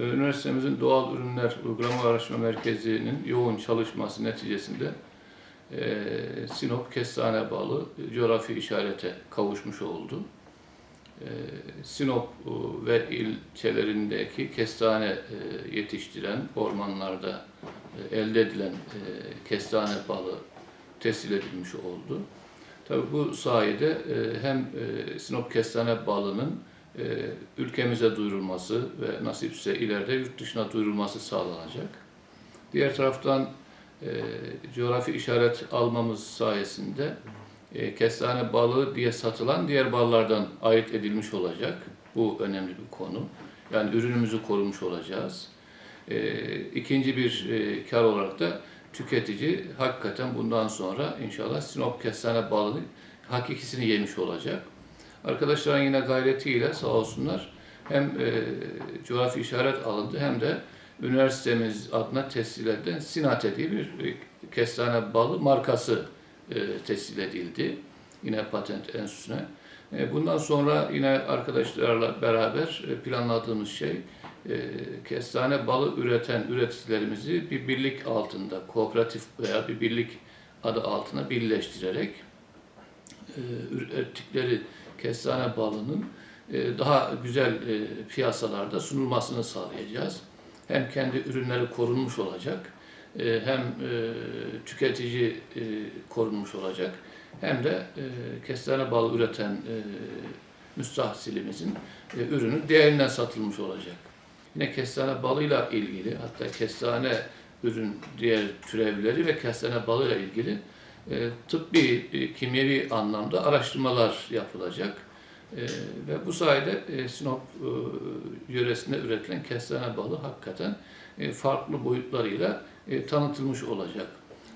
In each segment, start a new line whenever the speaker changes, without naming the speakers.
Ee, Üniversitemizin Doğal Ürünler Uygulama Araştırma Merkezi'nin yoğun çalışması neticesinde e, Sinop kestane balı coğrafi işarete kavuşmuş oldu. E, Sinop e, ve ilçelerindeki kestane yetiştiren ormanlarda elde edilen kestane balı tescil edilmiş oldu. Tabii bu sayede hem Sinop kestane balının e, ülkemize duyurulması ve nasipse ileride yurt dışına duyurulması sağlanacak. Diğer taraftan e, coğrafi işaret almamız sayesinde e, kestane balığı diye satılan diğer ballardan ayırt edilmiş olacak. Bu önemli bir konu. Yani ürünümüzü korumuş olacağız. E, ikinci bir e, kar olarak da tüketici hakikaten bundan sonra inşallah Sinop kestane balının hakikisini yemiş olacak. Arkadaşların yine gayretiyle sağ olsunlar hem e, coğrafi işaret alındı hem de üniversitemiz adına tescil edilen Sinate diye bir e, kestane balı markası e, tescil edildi. Yine patent enstitüsüne. E, bundan sonra yine arkadaşlarla beraber e, planladığımız şey e, kestane balı üreten üreticilerimizi bir birlik altında, kooperatif veya bir birlik adı altına birleştirerek e, ürettikleri kestane balının e, daha güzel e, piyasalarda sunulmasını sağlayacağız. Hem kendi ürünleri korunmuş olacak, e, hem tüketici korunmuş olacak, hem de kestane balı üreten müstahsilimizin ürünü değerinden satılmış olacak. Yine kestane balıyla ilgili, hatta kestane ürün diğer türevleri ve kestane balıyla ilgili e, tıbbi, e, kimyevi anlamda araştırmalar yapılacak. E, ve bu sayede e, Sinop e, yöresinde üretilen kestane balı hakikaten farklı boyutlarıyla tanıtılmış olacak.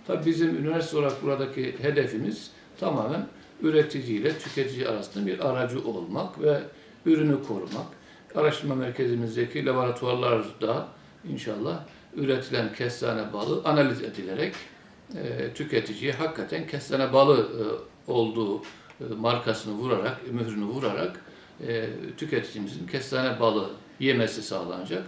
Tabii bizim üniversite olarak buradaki hedefimiz tamamen üreticiyle tüketici arasında bir aracı olmak ve ürünü korumak. Araştırma merkezimizdeki laboratuvarlarda inşallah üretilen kestane balı analiz edilerek e, tüketiciye hakikaten kestane balı e, olduğu e, markasını vurarak, mührünü vurarak e, tüketicimizin kestane balı yemesi sağlanacak.